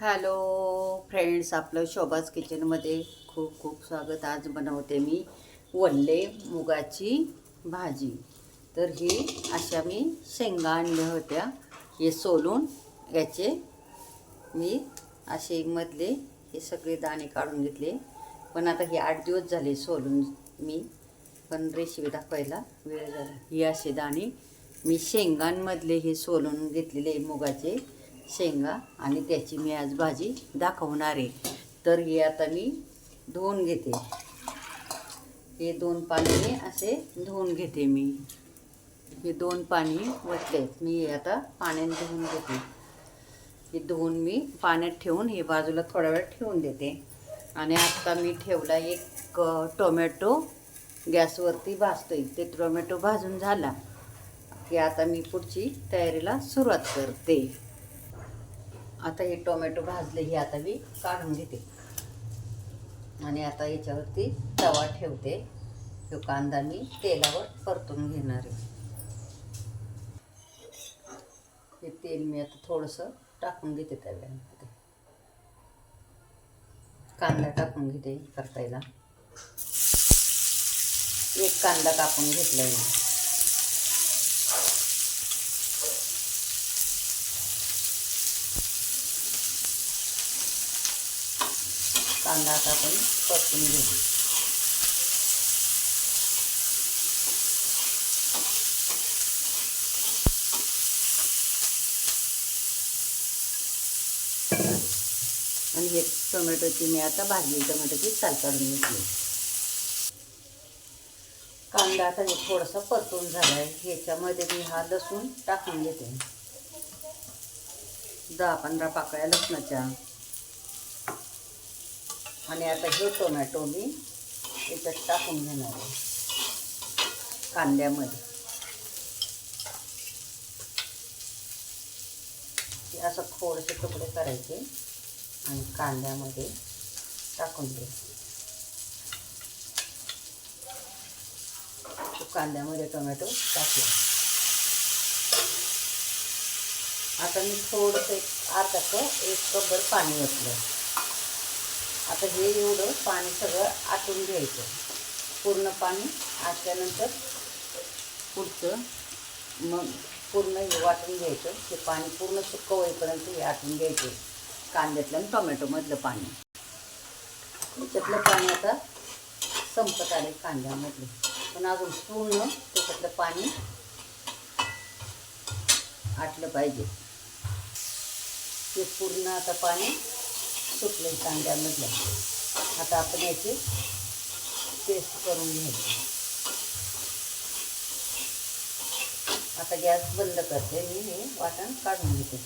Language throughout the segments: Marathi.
हॅलो फ्रेंड्स आपलं शोभाज किचनमध्ये खूप खूप स्वागत. आज बनवते मी वल्ले मुगाची भाजी. तर ही अशा मी शेंगा आणल्या होत्या. हे सोलून याचे मी असे मधले हे सगळे दाणे काढून घेतले. पण आता हे आठ दिवस झाले सोलून मी पण रेसिपी दाखवायला वेळ झाला. हे असे दाणे मी शेंगांमधले हे सोलून घेतलेले मुगाचे. शेंगा आणि त्याची मी आज भाजी दाखवणार आहे. तर हे आता मी धुवून घेते. हे दोन पाणी असे धुवून घेते मी. हे दोन पाणी वतलेत मी हे आता पाण्याने धुवून घेते. हे धुवून मी पाण्यात ठेवून हे बाजूला थोडा वेळ ठेवून देते. आणि आत्ता मी ठेवला एक टोमॅटो गॅसवरती भाजतोय. ते टोमॅटो भाजून झाला की आता मी पुढची तयारीला सुरुवात करते. आता हे टोमॅटो भाजले हे आता मी काढून घेते. आणि आता याच्यावरती तवा ठेवते. तो कांदा मी तेलावर परतून घेणार आहे. हे तेल मी आता थोडंसं टाकून घेते तव्यामध्ये कांदा टाकून घेते करतायला. एक कांदा कापून घेतला मी. कांदा आता आपण परतून घेऊ. आणि हे टोमॅटोची मी आता भाजली टोमॅटोची साल काढून घेतली. कांदा आता हे थोडासा परतून झाला आहे ह्याच्यामध्ये मी हा लसूण टाकून घेते. दहा पंधरा पाकळ्या लसणाच्या. आणि आता हे टोमॅटो मी याच्यात टाकून घेणार आहे. कांद्यामध्ये. हे असं थोडेसे तुकडे करायचे आणि कांद्यामध्ये टाकून द्यायचे तो कांद्यामध्ये टोमॅटो टाकला. आता मी थोडंसं आता एक कपभर पाणी ओतलं. आता हे एवढं पाणी सगळं आटून घ्यायचं. पूर्ण पाणी आटल्यानंतर पुढचं मग पूर्ण हे वाटून घ्यायचं. ते पाणी पूर्ण सुक्क होईपर्यंत हे आटून घ्यायचं. कांद्यातलं आणि टोमॅटोमधलं पाणी. त्याच्यातलं पाणी आता संपत आले कांद्यामधलं. पण अजून पूर्ण त्याच्यातलं पाणी आटलं पाहिजे. ते पूर्ण आता पाणी सुकले कांद्यामधलं. आता आपण याची पेस्ट करून घ्यायची. आता गॅस बंद करते मी हे वाटण काढून घेते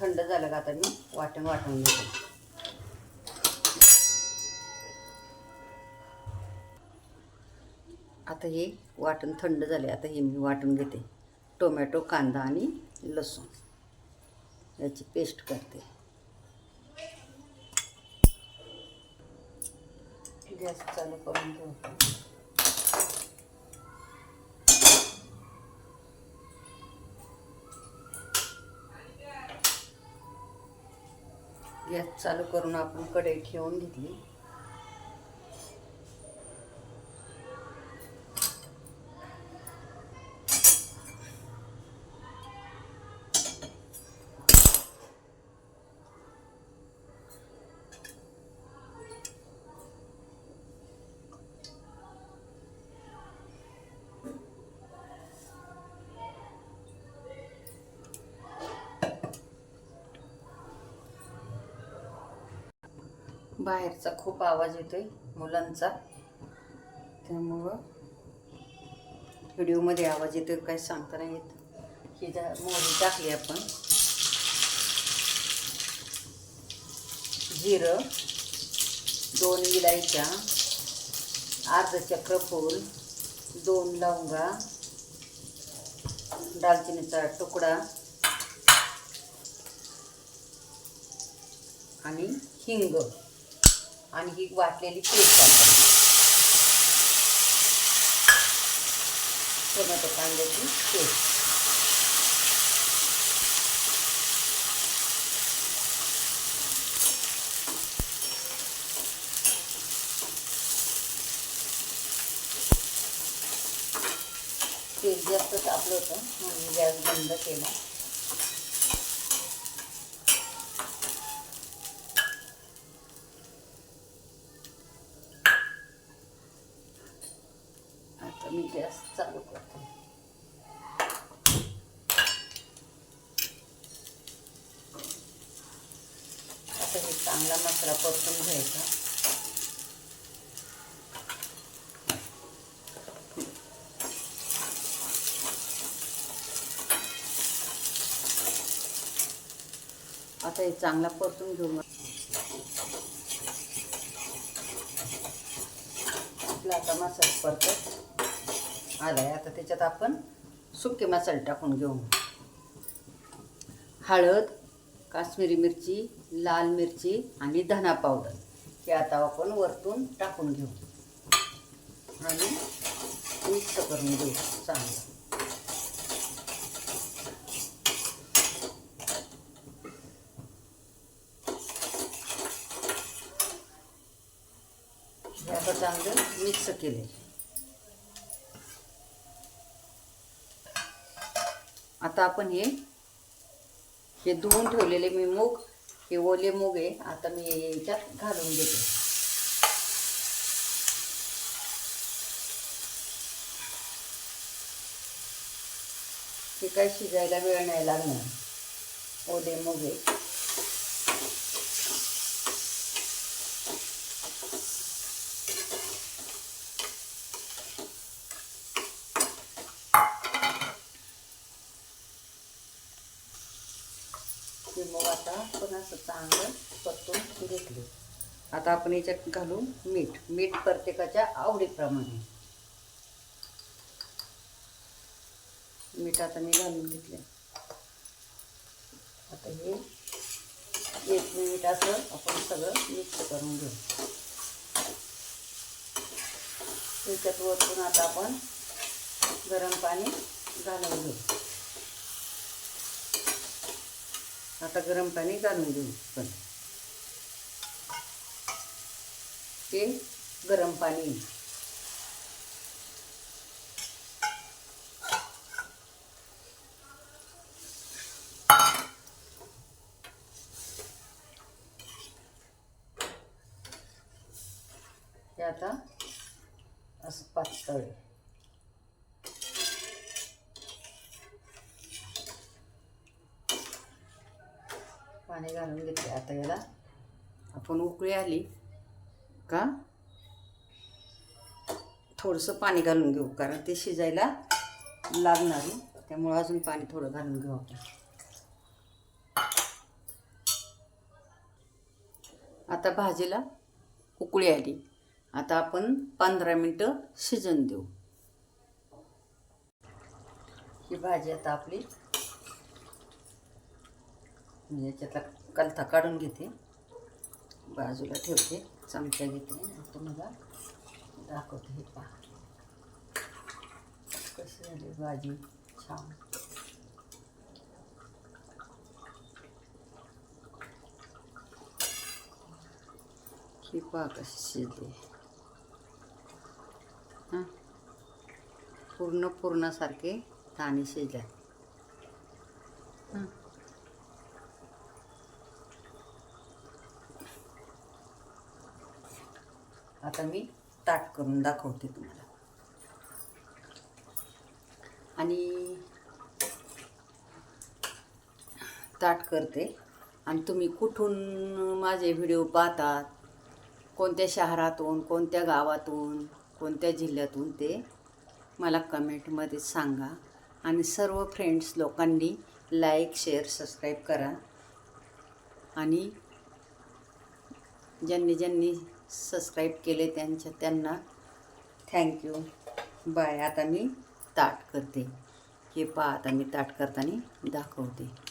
थंड झालं का आता मी? वाटण वाटून घेते. आता हे वाटण थंड झाले आता हे मी वाटून घेते. टोमॅटो कांदा आणि लसूण. याची पेस्ट करते. गॅस चालू करून ठेवतो. गॅस चालू करून आपण कढई ठेवून घेतली. बाहेरचा खूप आवाज येतोय मुलांचा. त्यामुळं व्हिडिओमध्ये आवाज येतोय काय सांगता नाही येत. ही जा मोहरी टाकली आपण. जिरं दोन इलायच्या अर्ध चक्रफूल दोन लवंगा दालचिनीचा तुकडा आणि हिंग. आणि ही वाटलेली पेस्ट आपण टोमॅटो कांद्याची पेस्ट तेल जास्त तापलं होतं म्हणून गॅस बंद केला आता मी गॅस चालू करते आता हे चांगला मसाला परतून घ्यायचा आता हे चांगला परतून घेऊ. मग आपला आता मसाला परतत आलाय. आता त्याच्यात आपण सुके मसाले टाकून घेऊ. हळद काश्मीरी मिरची लाल मिरची आणि धना पावडर हे आता आपण वरतून टाकून घेऊ. आणि मिक्स करून घेऊ चांगलं. हे आता चांगलं मिक्स केले आता आपण हे हे धुवून ठेवलेले मी मूग हे ओले मूग आहे. आता मी याच्यात घालून घेते. हे काही शिजायला वेळ नाही लागणार. ओले मूग आहे हे आपण असं चांगलं परतून घेतले आता आपण याच्यात घालू मीठ. मीठ प्रत्येकाच्या आवडीप्रमाणे. मीठ आता मी घालून घेतले आता हे एक मिनिट असं आपण सगळं मिक्स करून घेऊ. त्याच्यात वरतून आता आपण गरम पाणी घालून घेऊ. आता गरम पाणी घालून देऊ पण ते गरम पाणी हे आता असं पातळ आहे. पाणी घालून घेतले आता याला आपण उकळी आली का? थोडंसं पाणी घालून घेऊ कारण ते शिजायला लागणार त्यामुळं अजून पाणी थोडं घालून घेऊ आपण. आता भाजीला उकळी आली. आता आपण पंधरा मिनटं शिजन देऊ. ही भाजी आता आपली मी याच्यातला कलथा काढून घेते. बाजूला ठेवते चमचा घेते. आणि तुम्हाला दाखवते हे पहा. कशी झाली भाजी? छान. ही पहा कशी शिजते हां. पूर्ण पूर्णासारखे दाणे शिजल्या आता मी ताट करून दाखवते तुम्हाला. आणि ताट करते. आणि तुम्ही कुठून माझे व्हिडिओ पाहतात कोणत्या शहरातून कोणत्या गावातून कोणत्या जिल्ह्यातून ते मला कमेंटमध्ये सांगा. आणि सर्व फ्रेंड्स लोकांनी लाईक शेअर सबस्क्राईब करा. आणि ज्यांनी ज्यांनी सबस्क्राईब केले त्यांच्या त्यांना. थँक्यू बाय आता मी ताट करते. हे पहा आता मी ताट करताना दाखवते.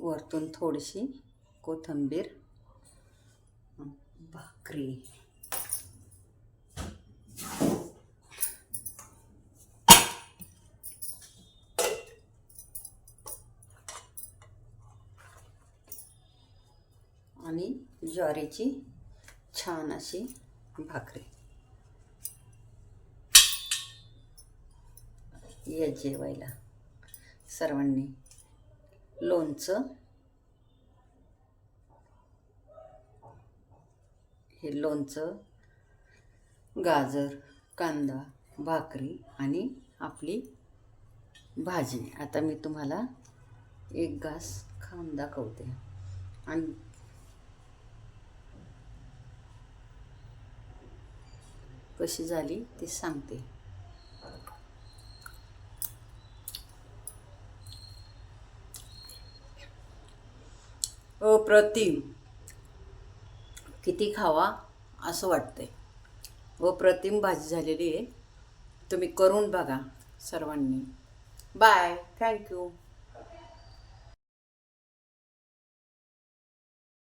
वरतून थोडीशी कोथिंबीर भाकरी. आणि ज्वारीची छान अशी भाकरी. या जेवायला सर्वांनी लोणचं. हे लोणचं गाजर कांदा भाकरी आणि आपली भाजी. आता मी तुम्हाला एक घास खाऊन दाखवते. आणि कशी झाली ते सांगते. हो, अप्रतिम किती खावा असं वाटतंय. हो, अप्रतिम भाजी झालेली आहे. तुम्ही करून बघा सर्वांनी. Bye thank you